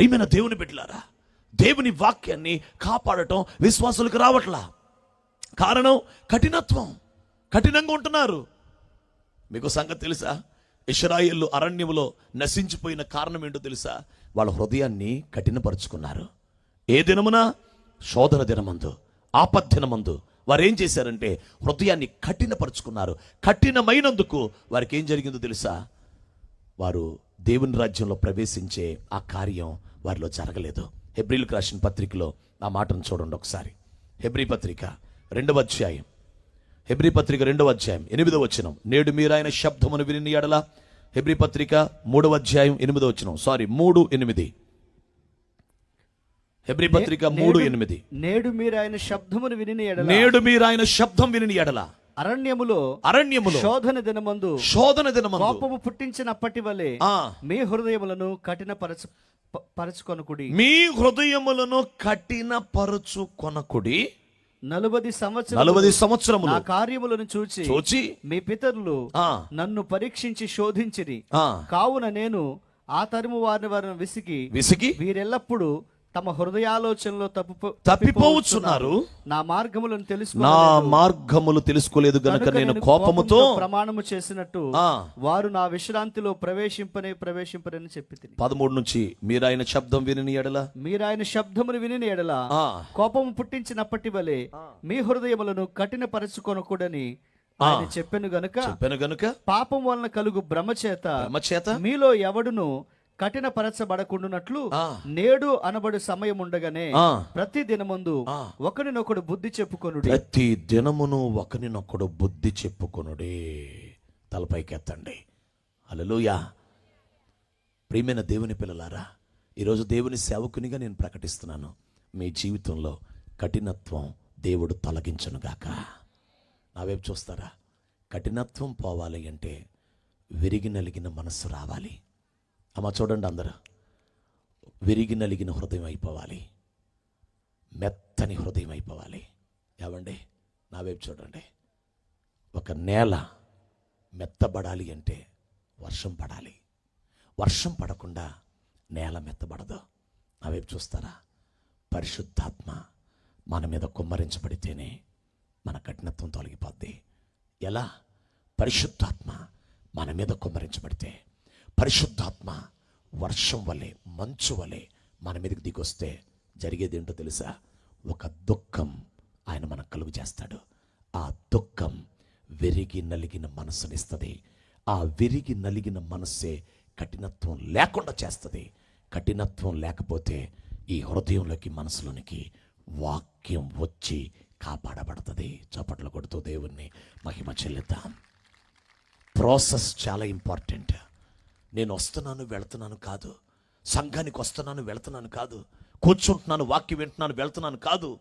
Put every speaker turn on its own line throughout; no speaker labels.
ప్రియమైన దేవుని బిడ్డలారా దేవుని వాక్యాన్ని కాపాడటం విశ్వాసులకు రావట్లా. కారణం కఠినత్వం. కఠినంగా ఉంటున్నారు. మీకు సంగతి తెలుసా? ఇస్రాయేళ్ళు అరణ్యములో నశించిపోయిన కారణం ఏంటో తెలుసా? వాళ్ళ హృదయాన్ని కఠినపరుచుకున్నారు. ఏ దినమున? శోధన దినమందు ఆపద్దినమందు వారు ఏం చేశారంటే హృదయాన్ని కఠినపరుచుకున్నారు. కఠినమైనందుకు వారికి ఏం జరిగిందో తెలుసా? వారు దేవుని రాజ్యంలో ప్రవేశించే ఆ కార్యం వారిలో జరగలేదు. హెబ్రిల్కి రాసిన పత్రికలో ఆ మాటను చూడండి ఒకసారి. హెబ్రి పత్రిక రెండవ అధ్యాయం. హెబ్రి పత్రిక రెండవ అధ్యాయం ఎనిమిదవ వచనం. నేడు మీరు ఆయన శబ్దమును విని ఎడల. హెబ్రి పత్రిక మూడవ అధ్యాయం ఎనిమిదవ వచనం. సారీ మూడు ఎనిమిది. హెబ్రి పత్రిక మూడు ఎనిమిది.
నేడు మీరు ఆయన శబ్దమును విని
నేడు మీరు ఆయన శబ్దం విని ఎడల.
అరణ్యములో
అరణ్యములో
శోధన దినమందు
శోధన దినమందు
కోపము పుట్టించినప్పటి వలె
ఆ,
మీ హృదయములను కఠిన పరచు పరచుకొనుకుడి.
మీ హృదయములను కఠిన పరుచు కొనకుడి
నలుబది సంవత్సరం
నలభై సంవత్సరములు
నా కార్యములను చూచి
చూచి
మీ పితరులు
ఆ,
నన్ను పరీక్షించి శోధించిరి.
ఆ,
కావున నేను ఆ తరుము వారిని వారిని విసిగి
విసిగి
వీరెల్లప్పుడు తమ హృదయాలోచనలో తప్పు
తప్పిపోవచ్చున్నారు.
నా మార్గములను తెలుసు
నా మార్గములు తెలుసుకోలేదు గనుక నేను కోపముతో
ప్రమాణము చేసినట్టు వారు నా విశ్రాంతిలో ప్రవేశింపనే ప్రవేశింపరని చెప్పి
పదమూడు నుంచి మీరు ఆయన శబ్దం విని ఎడల?
మీరు ఆయన శబ్దమును విని ఎడల కోపము పుట్టించినప్పటి వలె మీ హృదయములను కఠిన పరచుకొనకూడని ఆయన చెప్పెను గనుక
చెప్పాను గనుక?
పాపం వలన కలుగు భ్రమ చేత
చేత
మీలో ఎవడును కఠిన పరచబడకుండునట్లు
ఆ.
నేడు అనబడు సమయం ఉండగానే ప్రతి దినమందు. ఒకరినొకడు బుద్ధి చెప్పుకొనుడి.
ప్రతి దినమును ఒకరినొకడు బుద్ధి చెప్పుకొనుడే. తలపైకి ఎత్తండి హల్లెలూయా. ప్రియమైన దేవుని పిల్లలారా ఈరోజు దేవుని సేవకునిగా నేను ప్రకటిస్తున్నాను. మీ జీవితంలో కఠినత్వం దేవుడు తొలగించనుగాక నా వైపు చూస్తారా? కఠినత్వం పోవాలి అంటే విరిగి నలిగిన మనస్సు రావాలి. అమ్మ చూడండి అందరూ. విరిగి నలిగిన హృదయం అయిపోవాలి. మెత్తని హృదయం అయిపోవాలి. ఏమండి? నా వైపు చూడండి. ఒక నేల మెత్తబడాలి అంటే వర్షం పడాలి. వర్షం పడకుండా నేల మెత్తబడదు. నా వైపు చూస్తారా? పరిశుద్ధాత్మ మన మీద కుమ్మరించబడితేనే మన కఠినత్వం తొలగిపోద్ది. ఎలా? పరిశుద్ధాత్మ మన మీద కుమ్మరించబడితే పరిశుద్ధాత్మ వర్షం వలె మంచు వలె మన మీదకి దిగొస్తే జరిగేది ఏంటో తెలుసా? ఒక దుఃఖం ఆయన మనకు కలుగు చేస్తాడు. ఆ దుఃఖం విరిగి నలిగిన మనస్సునిస్తుంది ఆ విరిగి నలిగిన మనస్సే కఠినత్వం లేకుండా చేస్తుంది. కఠినత్వం లేకపోతే ఈ హృదయంలోకి మనసులోనికి వాక్యం వచ్చి కాపాడబడుతుంది. చప్పట్లు కొడుతూ దేవుణ్ణి మహిమ చెల్లిద్దాం ప్రాసెస్ చాలా ఇంపార్టెంట్ నేను వస్తున్నాను వెళ్తున్నాను కాదు. సంఘానికి వస్తున్నాను వెళ్తున్నాను కాదు. కూర్చుంటున్నాను వాక్యం వింటున్నాను వెళ్తున్నాను కాదు.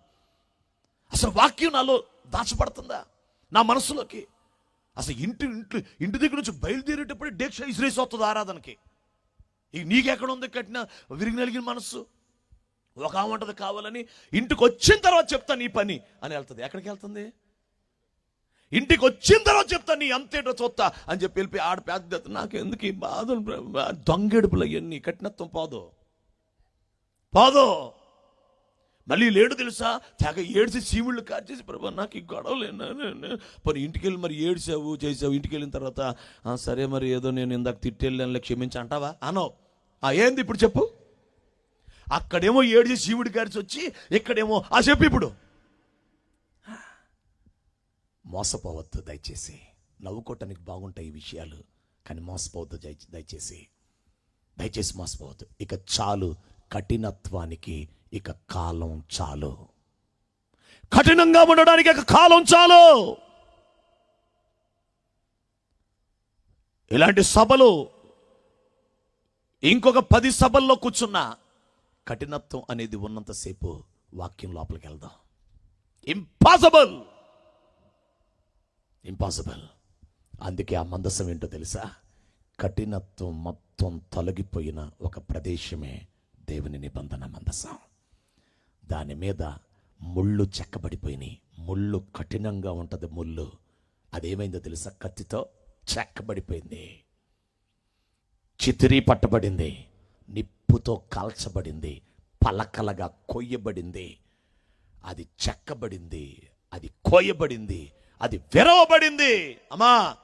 అసలు వాక్యం నాలో దాచబడుతుందా? నా మనసులోకి. అసలు ఇంటి ఇంటి ఇంటి దగ్గర నుంచి బయలుదేరేటప్పుడు డేక్ష ఇసిరేసి వస్తుంది ఆరాధనకి. ఇక నీకెక్కడ ఉంది కట్టిన విరిగినలిగిన మనస్సు? ఒక ఉంటుంది కావాలని ఇంటికి వచ్చిన తర్వాత చెప్తాను ఈ పని అని వెళ్తుంది. ఎక్కడికి వెళ్తుంది ఇంటికి వచ్చిన తర్వాత చెప్తా నీ అంతేటో చూస్తా అని చెప్పి వెళ్ళిపోయి ఆడ పెద్ద నాకు ఎందుకు ఈ బాధలు దొంగెడుపులు అవన్నీ కఠినత్వం పోదు. పోదు. మళ్ళీ లేడు తెలుసా? తెగ ఏడ్చి సీముళ్ళు కార్చేసి ప్రభా నాకు ఈ గొడవలేనా పోనీ ఇంటికి వెళ్ళి మరి ఏడిసావు చేసావు ఇంటికి వెళ్ళిన తర్వాత సరే మరి ఏదో నేను ఇందాక తిట్టెళ్ళానులే క్షమించి అంటావా? అనో ఆ ఏంది ఇప్పుడు చెప్పు? అక్కడేమో ఏడిసి శివుడి కారిచి వచ్చి ఇక్కడేమో ఆ చెప్పు ఇప్పుడు. మోసపోవద్దు దయచేసి. నవ్వుకోవటానికి బాగుంటాయి ఈ విషయాలు కానీ మోసపోవద్దు దయచేసి. దయచేసి మోసపోవద్దు. ఇక చాలు కఠినత్వానికి ఇక కాలం చాలు. కఠినంగా ఉండడానికి ఇక కాలం చాలు! ఇలాంటి సభలు ఇంకొక పది సభల్లో కూర్చున్నా కఠినత్వం అనేది ఉన్నంతసేపు వాక్యం లోపలికి వెళ్దాం. ఇంపాసిబుల్ ఇంపాసిబుల్ అందుకే ఆ మందసం ఏంటో తెలుసా? కఠినత్వం మొత్తం తొలగిపోయిన ఒక ప్రదేశమే దేవుని నిబంధన మందసం. దాని మీద ముళ్ళు చెక్కబడిపోయినాయి. ముళ్ళు కఠినంగా ఉంటుంది ముళ్ళు. అదేమైందో తెలుసా? కత్తితో చెక్కబడిపోయింది. చితిరి పట్టబడింది. నిప్పుతో కాల్చబడింది. పలకలగా కొయ్యబడింది. అది చెక్కబడింది. అది కోయబడింది. అది విరవబడింది. అమ్మా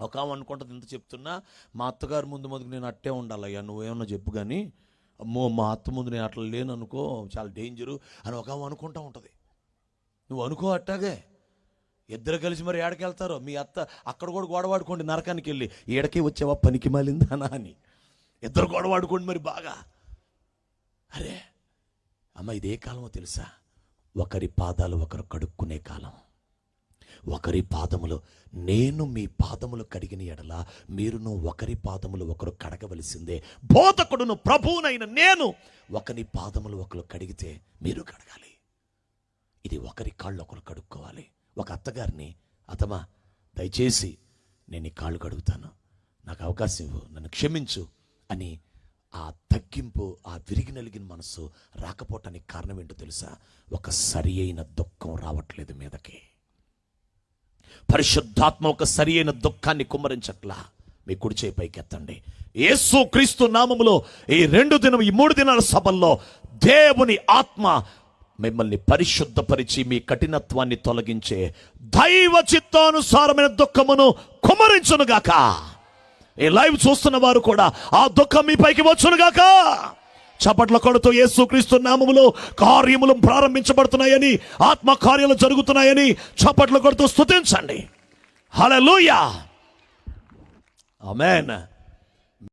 ఒక అనుకుంటుంది ఇంత చెప్తున్నా మా అత్తగారి ముందు ముందుకు నేను అట్టే ఉండాలయ్యా నువ్వేమన్నా చెప్పు కానీ అమ్మో మా అత్త ముందు నేను అట్లా లేను అనుకో చాలా డేంజరు అని ఒక అనుకుంటా ఉంటుంది. నువ్వు అనుకో అట్టాగే. ఇద్దరు కలిసి మరి ఏడకి వెళ్తారో మీ అత్త అక్కడ కూడా గొడవాడుకోండి నరకానికి వెళ్ళి. ఏడకి వచ్చావా పనికి మాలిందానా అని ఇద్దరు గొడవాడుకోండి మరి బాగా. అరే అమ్మ ఇదే కాలమో తెలుసా? ఒకరి పాదాలు ఒకరు కడుక్కునే కాలం. ఒకరి పాదములు నేను మీ పాదములు కడిగిన ఎడల మీరును ఒకరి పాదములు ఒకరు కడగవలసిందే. బోధకుడును ప్రభువునైన నేను ఒకరి పాదములు ఒకరు కడిగితే మీరు కడగాలి. ఇది ఒకరి కాళ్ళు ఒకరు కడుక్కోవాలి. ఒక అత్తగారిని అతమా దయచేసి నేను ఈ కాళ్ళు కడుగుతాను. నాకు అవకాశం ఇవ్వు నన్ను క్షమించు అని ఆ తగ్గింపు ఆ విరిగి నలిగిన మనసు రాకపోవటానికి కారణం ఏంటో తెలుసా? ఒక సరి అయిన దుఃఖం రావట్లేదు మీదకి. పరిశుద్ధాత్మ ఒక సరి అయిన దుఃఖాన్ని కుమ్మరించట్లా? మీ కుడి చేయి పైకి ఎత్తండి యేసు క్రీస్తు నామములో ఈ రెండు దినం ఈ మూడు దినాల సభల్లో దేవుని ఆత్మ మిమ్మల్ని పరిశుద్ధపరిచి మీ కఠినత్వాన్ని తొలగించే దైవ చిత్తానుసారమైన దుఃఖమును కుమరించునుగాక ఈ లైవ్ చూస్తున్న వారు కూడా ఆ దుఃఖం మీ పైకి వచ్చునుగాక. చప్పట్ల కొడుతూ యేసుక్రీస్తు నామములో కార్యములు ప్రారంభించబడుతున్నాయని ఆత్మ కార్యాలు జరుగుతున్నాయని చప్పట్లు కొడుతూ హలో హల్లెలూయా! అమెన్